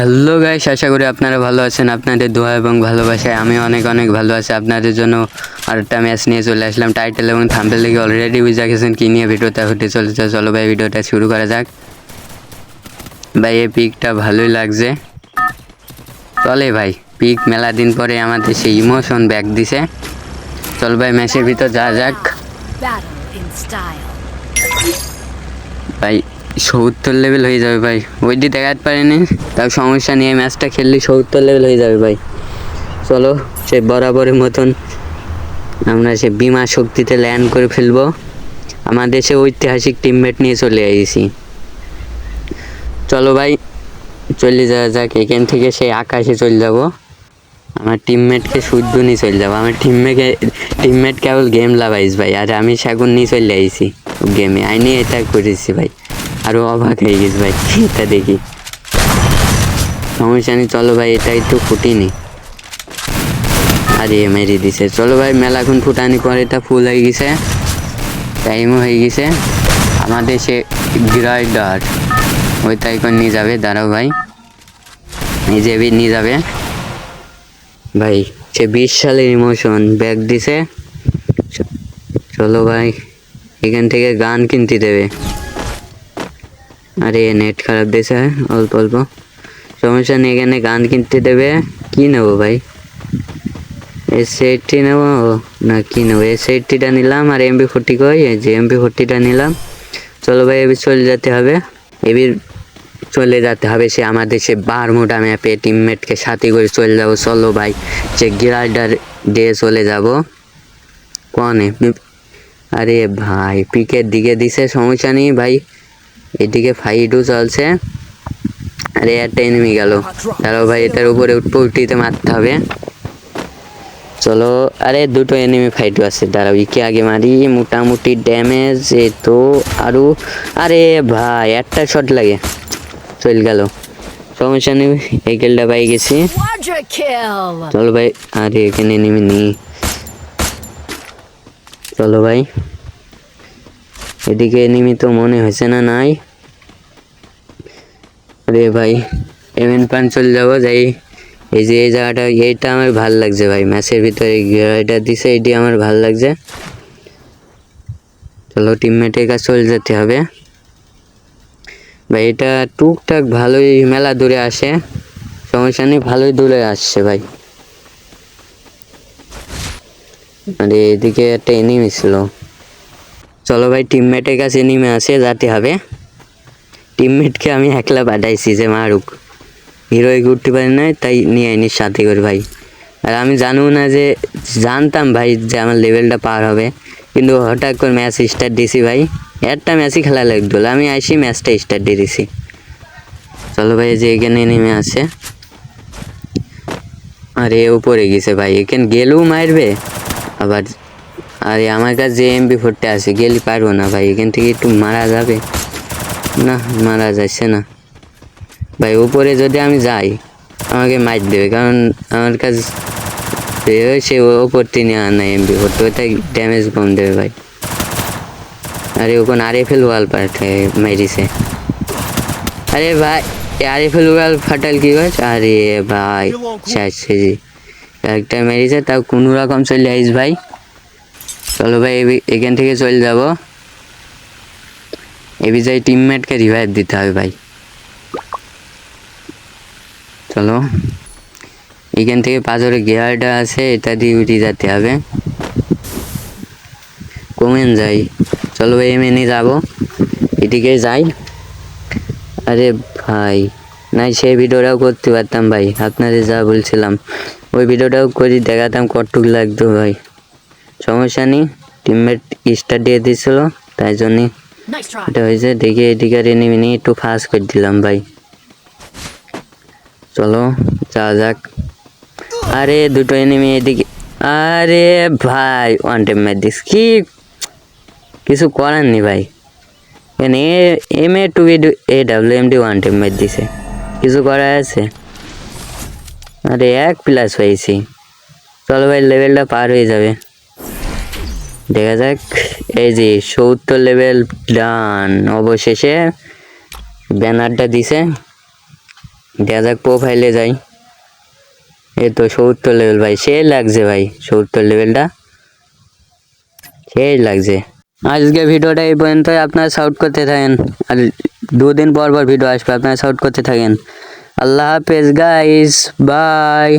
Hello guys আশা করি আপনারা ভালো আছেন। আপনাদের দোয়া এবং ভালোবাসায় আমি অনেক অনেক ভালো আছি। আপনাদের জন্য আরেকটা ম্যাচ নিয়ে চলে আসলাম টাইটেল এবং থাম্বেল লিগে অলরেডি বুঝে গেছেন কী নিয়ে ভিডিওটা হতে চলেছে। চলো ভাই ভিডিওটা শুরু করা যাক। ভাই এই পিকটা ভালোই লাগছে। চলে ভাই পিক মেলা দিন পরে আমাদের সেই ইমোশন ব্যাক দিছে। চল ভাই ম্যাচের ভিতর যা যাক। ভাই সত্তর লেভেল হয়ে যাবে ভাই। ওই দিয়ে দেখাতে পারিনি। তাও সমস্যা নিয়ে ম্যাচটা খেললে সত্তর লেভেল হয়ে যাবে ভাই। চলো, সে বরাবরের মতন আমরা সে বিমা শক্তিতে ল্যান্ড করে ফেলব। আমাদের সে ঐতিহাসিক টিমমেট নিয়ে চলে এসেছি চলো ভাই, চলে যাওয়া যাক। এখান থেকে সেই আকাশে চলে যাব। আমার টিমমেটকে শুদ্ধ নিয়ে চলে যাব। আমার টিমমেটকে টিমমেট কেবল গেম লাভাইস ভাই। আর আমি সেগুন নিয়ে চলে আইছি গেমে আইনি এটা করেছি ভাই। আরও অবাক হয়ে গেছি ভাই এটা দেখি? সমস্যা নেই, চলো ভাই, এটা একটু ফুটিনি। আরে, মেরে দিছে। চলো ভাই মেলাখন ফুটানি পরে এটা ফুল হয়ে গেছে। টাইমও হয়ে গেছে। আমাদের সে গ্রাইডার ওই তাই করে নিয়ে যাবে, দাঁড়াও ভাই। নিজে এবার নিয়ে যাবে। ভাই, সে বিশ সালের ইমোশন ব্যাগ দিছে। চলো ভাই, এখান থেকে গান কিনতে দেবে। আরে নেট খারাপ দিয়েছে, অল্প অল্প। সমস্যা নেই, এখানে গান কিনতে দেবে। কি নেব ভাই? এস এইটটি নেব না কি নেব? এস এইটটিটা নিলাম আর এমবি ফোর্টি কই? যে এমবি ফোর্টিটা নিলাম। চলো ভাই, এবার চলে যেতে হবে। এবার চলে যেতে হবে সে আমাদের সে বারমুডা ম্যাপে টিমমেটকে সাথে করে চলে যাব। চলো ভাই সে গিরাডার দিয়ে চলে যাব। কনে? আরে ভাই, পিকের দিকে দিছে, সমস্যা নেই ভাই। এদিকে ফাইটও চলছে। আরে একটা এনিমি গেল। দাঁড়াও ভাই এটার উপরে উল্টিতে মারতে হবে। চলো আরে দুটো এনিমি ফাইটও আছে দাঁড়াও ইকে আগে মারি মোটামুটি ড্যামেজ এ তো আরও আরে ভাই একটা শট লাগে। চল গেল। সমস্যা নেই এই গেলটা পাই গেছি। চলো ভাই আরে এখানে নেমে নি চলো ভাই। এদিকে এনিমি তো মনে হয়েছে না নাই? আরে ভাই, এমএন পান চলে যাব, যাই। এই যে, এই জায়গাটা, এইটা আমার ভালো লাগছে ভাই। ম্যাচের ভিতরে এটা দিছে, এটি আমার ভালো লাগছে। চলো টিমমেটের কাছে চলে যেতে হবে। ভাই, এটা টুকটাক ভালোই মেলা দূরে আসে। সমস্যা নেই, ভালোই দূরে আসছে ভাই। আরে, এদিকে একটা এনিমি ছিল। চলো ভাই টিমমেটের কাছে এনিমি আসে, যাতে হবে। টিমমেটকে আমি একলা পাঠাইছি যে মারুক। হিরোই উঠতে পারি না, তাই নিয়ে আইনি সাথে করে ভাই। আর আমি জানব না যে, জানতাম ভাই যে আমার লেভেলটা পার হবে। কিন্তু হঠাৎ করে ম্যাচ স্টার্ট দিছি ভাই। একটা ম্যাচই খেলা লাগতো, আমি আইসি ম্যাচটা স্টার্ট দিয়ে দিছি। চলো ভাই, যে এখানে নেমে আছে আরে, উপরে গেছে ভাই, এখানে গেলেও মারবে। আবার আরে আমার কাছে যে এমবি ফোরটা আছে, গেলে পারব না ভাই, এখান থেকে একটু মারা যাবে। না, মারা যাচ্ছে না। ভাই, উপরে যদি আমি যাই, আমাকে মার দেবে, কারণ আমার কাছে সে ওপর তিনি আনা এমবি ফোরটা ওটা ড্যামেজ কম দেবে ভাই। আরে, ওখানে আরে ফেল ওয়াল পাঠে মেরিছে। আরে ভাই আরে ফেল ওয়াল ফাটাল কি করছে? আরে ভাই শেষ জি। একটা মেরিছে, তাও কোনো রকম চলে আইস ভাই। চলো ভাই এখান থেকে চলে যাব। এবি যাই টিমমেটকে রিভাইভ দিতে হবে ভাই। চলো। এখান থেকে পাঁচরে গিয়ারটা আছে, এটা দিয়ে উঠে যেতে হবে। কমেন যাই। চলো ভাই এমনি নিয়ে যাব। এদিকে যাই। আরে ভাই, নাই সেই ভিডিওটাও করতে পারতাম ভাই, আপনাদের যা বলছিলাম। ওই ভিডিওটাও করে, দেখাতাম কতটুক লাগতো ভাই। সমস্যা নেই। টিমমেট স্টার দিয়ে দিছিল তাই জন্যে এটা হয়েছে। দেখে এদিকে এনিমি নিয়ে একটু ফাস্ট করে দিলাম ভাই। চলো যা যাক। আরে দুটো এনিমি এদিকে। আরে ভাই ওয়ান টাইম ম্যাচ দিস। কি? কিছু করার নি ভাই। এখানে M A to A W M D one time match দিছে। কিছু করার আছে? আরে এক প্লাস হয়েছি চলো ভাই লেভেলটা পার হয়ে যাবে। দেখা যাক। এই যে সত্তর লেভেল ডান অবশেষে ব্যানারটা দিছে। দেখা যাক প্রোফাইলে যাই। এই তো সত্তর লেভেল ভাই সেই লাগছে ভাই, সত্তর লেভেলটা সেই লাগছে। আজকে ভিডিওটা এই পর্যন্তই। আপনারা সাউট করতে থাকেন। আর দুদিন পর পর ভিডিও আসবে। আপনারা সাউট করতে থাকেন। আল্লাহ হাফেজ গাইস বাই